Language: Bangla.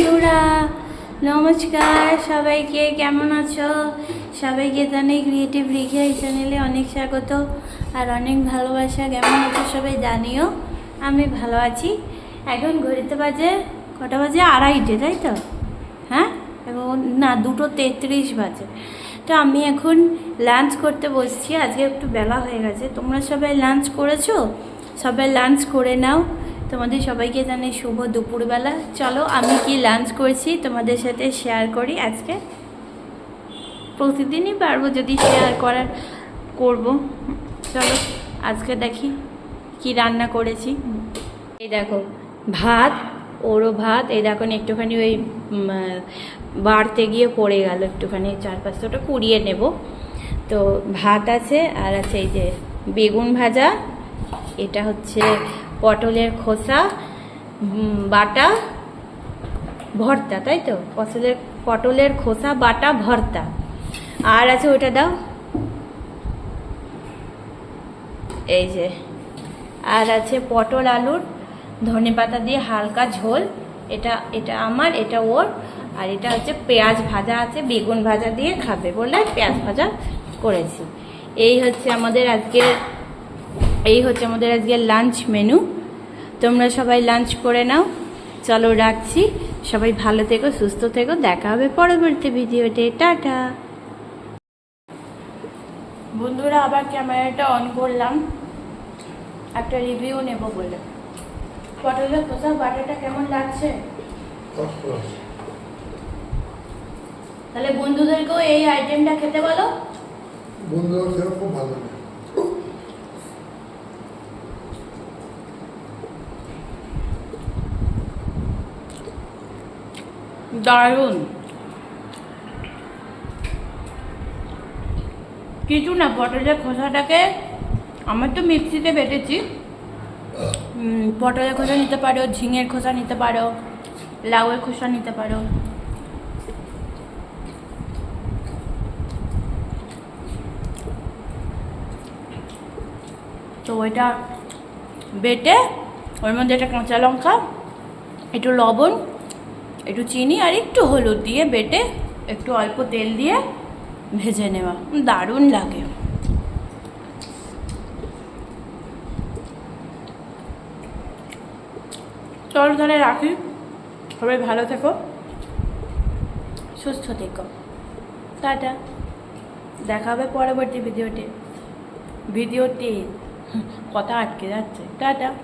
বন্ধুরা, নমস্কার সবাইকে, কেমন আছো? সবাইকে জানি ক্রিয়েটিভ রিঘিয়া এই চ্যানেলে অনেক স্বাগত আর অনেক ভালোবাসা। কেমন আছো সবাই জানিও? আমি ভালো আছি। এখন ঘড়িতে বাজে কটা বাজে? আড়াইটে, তাই তো? হ্যাঁ? এবং না, দুটো তেত্রিশ বাজে। তো আমি এখন লাঞ্চ করতে বসছি। আজকে একটু বেলা হয়ে গেছে। তোমরা সবাই লাঞ্চ করেছ? সবাই লাঞ্চ করে নাও। তোমাদের সবাইকে জানাই শুভ দুপুরবেলা। চলো, আমি কি লাঞ্চ করেছি তোমাদের সাথে শেয়ার করি আজকে? প্রতিদিনই পারব যদি শেয়ার করার, করব। চলো, আজকে দেখি কি রান্না করেছি। এই দেখো, ভাত, ওরও ভাত, এই দেখো একটুখানি ওই বাড়তে গিয়ে পড়ে গেল একটুখানি, চার পাঁচটা কুড়িয়ে নেব। তো ভাত আছে, আর আছে এই যে বেগুন ভাজা এটা হচ্ছে পটলের খোসা বাটা, ভর্তা, তাই তো? পটলের পটলের খোসা, বাটা, ভর্তা। আর আছে ওটা দাও। এই যে। আর আছে পটল আলুর ধনে পাতা দিয়ে হালকা ঝোল। এটা এটা আমার, এটা ওর। আর এটা হচ্ছে পেঁয়াজ ভাজা আছে, বেগুন ভাজা দিয়ে খাবে। বলে পেঁয়াজ ভাজা করেছি। এই হচ্ছে আমাদের আজকের এই হচ্ছে আমাদের আজকের লাঞ্চ মেনু তোমরা সবাই লাঞ্চ করে নাও। চলো রাখছি। সবাই ভালো থেকো, সুস্থ থেকো। দেখা হবে পরবর্তী ভিডিওতে। টাটা। বন্ধুরা, আবার ক্যামেরাটা অন করলাম। একটা রিভিউ নেব বলে। পটলের খোসা, বাটাটা কেমন লাগছে? তাহলে বন্ধুদেরকেও এই আইটেমটা খেতে বলো। বন্ধুরা, সেরকম ভালো দারুণ। কিছু না, পটলের খোসাটাকে আমার তো মিক্সিতে বেটেছি। পটলের খোসা নিতে পারো, ঝিঙের খোসা নিতে পারো, লাউয়ের খোসা নিতে পারো। তো ওইটা বেটে, ওর মধ্যে একটা কাঁচা লঙ্কা, একটু লবণ একটু চিনি আর একটু হলুদ দিয়ে বেটে একটু অল্প তেল দিয়ে ভেজে নেওয়া। দারুণ লাগে। চলো তাহলে রাখি। সবাই ভালো থেকো। সুস্থ থেকো। টাটা। দেখা হবে পরবর্তী ভিডিওতে। ভিডিওতে। কথা আটকে যাচ্ছে। টাটা।